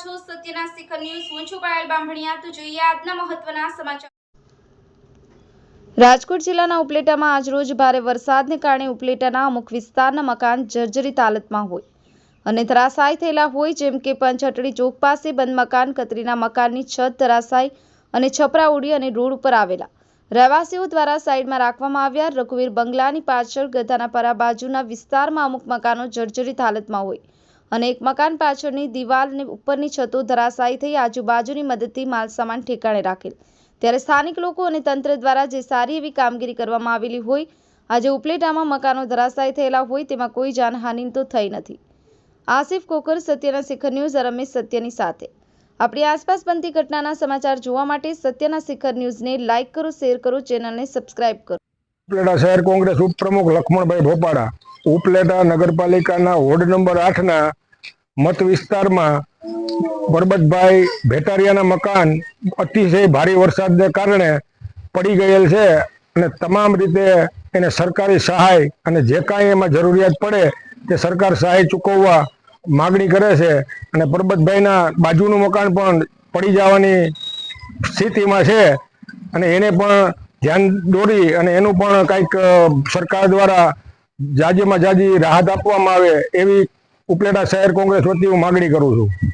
સત્યના શિખર ન્યૂઝ, હું છું પાયલ બામભણિયા તો જોઈએ આજના મહત્વના સમાચાર. રાજકોટ જિલ્લાના ઉપલેટામાં આજરોજ ભારે વરસાદને કારણે ઉપલેટાના અમુક વિસ્તારના મકાન જર્જરિત હાલતમાં હોય અને ધરાશાય થયેલા હોય, જેમ કે પંચહટડી ચોક પાસે બંધ મકાન, કતરીના મકાનની છત ધરાશાય અને છપરા ઉડી અને રોડ ઉપર આવેલા. રહેવાસીઓ દ્વારા સાઈડમાં રાખવામાં આવ્યા રઘુવીર બંગલાની પાછળ ગધાના પરા બાજુના વિસ્તારમાં અમુક મકાનો જર્જરિત હાલતમાં હોય. અને એક મકાન પાછળની દિવાલ ઉપરની છતો ધરાશાયી થઈ આજુબાજુની મદદથી માલસામાન ઠેકાણે રાખેલ. ત્યારે સ્થાનિક લોકો અને તંત્ર દ્વારા જે સારી એવી કામગીરી કરવામાં આવેલી હોય, આજે ઉપલેટામાં મકાનો ધરાશાયી થયેલા હોય તેમાં કોઈ જાનહાનિ તો થઈ નથી. આસિફ કોકર, સત્યના શિખર ન્યૂઝ, રમેશ સત્યની સાથે. આપણી આસપાસ બનતી ઘટનાના સમાચાર જોવા માટે સત્યના શિખર ન્યૂઝને લાઇક કરો, શેર કરો, ચેનલને સબસ્ક્રાઇબ કરો. ઉપલેટા શહેર કોંગ્રેસ ઉપપ્રમુખ લક્ષ્મણભાઈ ભોપાડા ઉપલેટા નગરપાલિકાના વોર્ડ નંબર આઠના મત વિસ્તારમાં પરબતભાઈ ભેટારિયાના મકાન અતિશય ભારે વરસાદને કારણે પડી ગયેલ છે અને તમામ રીતે એને સરકારી સહાય અને જે કાંઈ એમાં જરૂરિયાત પડે તે સરકાર સહાય ચૂકવવા માગણી કરે છે અને પરબતભાઈના બાજુનું મકાન પણ પડી જવાની સ્થિતિમાં છે અને એને પણ ધ્યાન દોરી અને એનું પણ કંઈક સરકાર દ્વારા જાજેમાં જાજી રાહત આપવામાં આવે એવી ઉપલેટા શહેર કોંગ્રેસ વતી હું માગણી કરું છું.